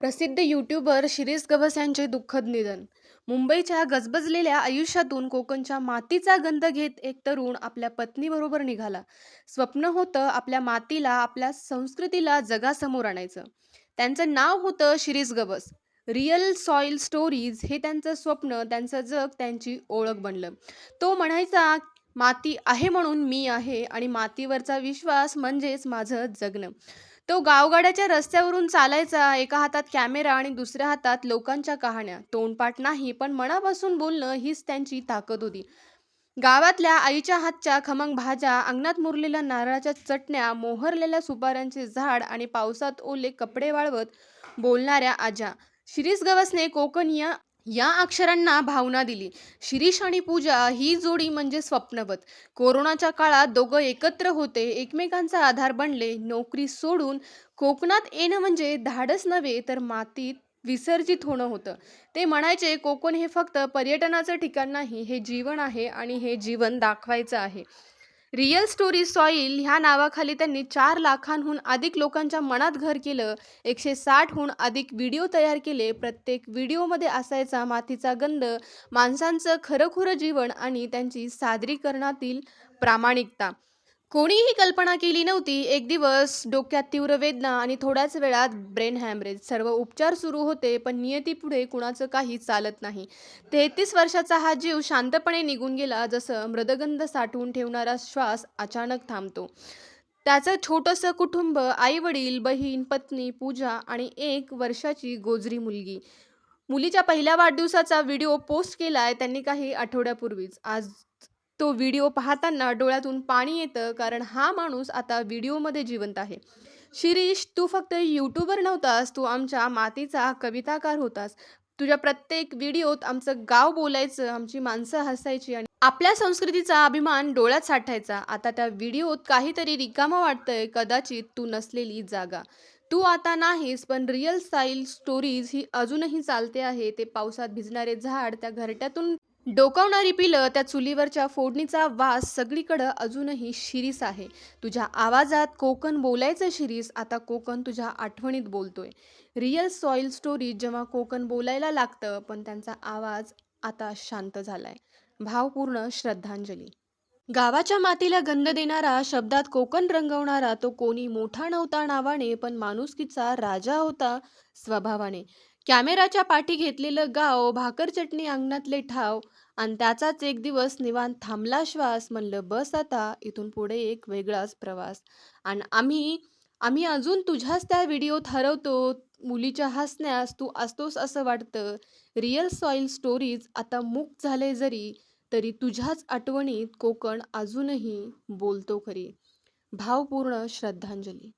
प्रसिद्ध यूट्यूबर शिरीष गवस यांचे दुःखद निधन. मुंबईच्या गजबजलेल्या आयुष्यातून कोकणच्या मातीचा गंध घेत एक तरुण आपल्या पत्नीबरोबर निघाला. स्वप्न होतं आपल्या मातीला आपल्या संस्कृतीला जगासमोर आणायचं. त्यांचं नाव होतं Shirish Gawas. Real soil stories हे त्यांचं स्वप्न त्यांचं जग त्यांची ओळख बनलं. तो म्हणायचा माती आहे म्हणून मी आहे आणि मातीवरचा विश्वास म्हणजेच माझं जगणं. तो गावगाड्याच्या रस्त्यावरून चालायचा एका हातात कॅमेरा आणि दुसऱ्या हातात लोकांच्या कहाण्या. तोंडपाठ नाही पण मनापासून बोलणं हीच त्यांची ताकद होती. गावातल्या आईच्या हातच्या खमंग भाज्या अंगणात मुरलेल्या नारळाच्या चटण्या मोहरलेल्या सुपाऱ्यांचे झाड आणि पावसात ओले कपडे वाळवत बोलणाऱ्या आज्या. शिरीष गवसने कोकणीय या अक्षरांना भावना दिली. शिरीष आणि पूजा ही जोडी म्हणजे स्वप्नवत. कोरोनाच्या काळात दोघं एकत्र होते एकमेकांचा आधार बनले नोकरी सोडून कोकणात येणं म्हणजे धाडस नव्हे तर मातीत विसर्जित होणं होतं. ते म्हणायचे कोकण हे फक्त पर्यटनाचं ठिकाण नाही हे जीवन आहे आणि हे जीवन दाखवायचं आहे. रिअल स्टोरी सॉईल ह्या नावाखाली त्यांनी चार लाखांहून अधिक लोकांच्या मनात घर केलं. एकशे साठहून अधिक व्हिडिओ तयार केले. प्रत्येक व्हिडिओमध्ये असायचा मातीचा गंध माणसांचं खरंखुरं जीवन आणि त्यांची सादरीकरणातील प्रामाणिकता. कोणीही कल्पना केली नव्हती. एक दिवस डोक्यात तीव्र वेदना आणि थोड्याच वेळात ब्रेन हॅमरेज. सर्व उपचार सुरू होते पण नियतीपुढे कुणाचं काही चालत नाही. तेहतीस वर्षाचा हा जीव शांतपणे निघून गेला जसं मृदगंध साठवून ठेवणारा श्वास अचानक थांबतो. त्याचं छोटंसं कुटुंब आई वडील बहीण पत्नी पूजा आणि एक वर्षाची गोजरी मुलगी. मुलीच्या पहिल्या वाढदिवसाचा व्हिडिओ पोस्ट केला आहे त्यांनी काही आठवड्यापूर्वीच. आज तो व्हिडिओ पाहताना डोळ्यातून पाणी येतं कारण हा माणूस आता व्हिडिओमध्ये जिवंत आहे. शिरीष तू फक्त यूट्यूबर नव्हतास तू आमच्या मातीचा कविताकार होतास. तुझ्या प्रत्येक व्हिडिओत आमचं गाव बोलायचं आमची माणसं हसायची आणि आपल्या संस्कृतीचा अभिमान डोळ्यात साठायचा. आता त्या व्हिडिओत काहीतरी रिकामं वाटतंय कदाचित तू नसलेली जागा. तू आता नाहीस पण रिअल स्टाईल स्टोरीज ही अजूनही चालते आहे. ते पावसात भिजणारे झाड त्या घरट्यातून डोकावणारी पिलं त्या चुलीवरच्या फोडणीचा वास सगळीकडं अजूनही शिरीस आहे. तुझ्या आवाजात कोकण बोलायचं शिरीस आता कोकण तुझ्या आठवणीत बोलतोय. रिअल सॉइल स्टोरी जेव्हा कोकण बोलायला लागतं पण त्यांचा आवाज आता शांत झालाय. भावपूर्ण श्रद्धांजली. गावाच्या मातीला गंध देणारा शब्दात कोकण रंगवणारा तो कोणी मोठा नव्हता नावाने पण माणुसकीचा राजा होता स्वभावाने. कॅमेराच्या पाठी घेतलेलं गाव भाकर चटणी अंगणातले ठाव आणि त्याचाच एक दिवस निवांत थांबला श्वास म्हणलं बस आता इथून पुढे एक वेगळाच प्रवास. आणि आम्ही आम्ही अजून तुझ्याच त्या व्हिडिओत हरवतो मुलीच्या हसण्यास तू असतोस असं वाटतं. रिअल सॉइल स्टोरीज आता मूक झाले जरी तरी तुझ्याच आठवणीत कोकण अजूनही बोलतो खरी. भावपूर्ण श्रद्धांजली.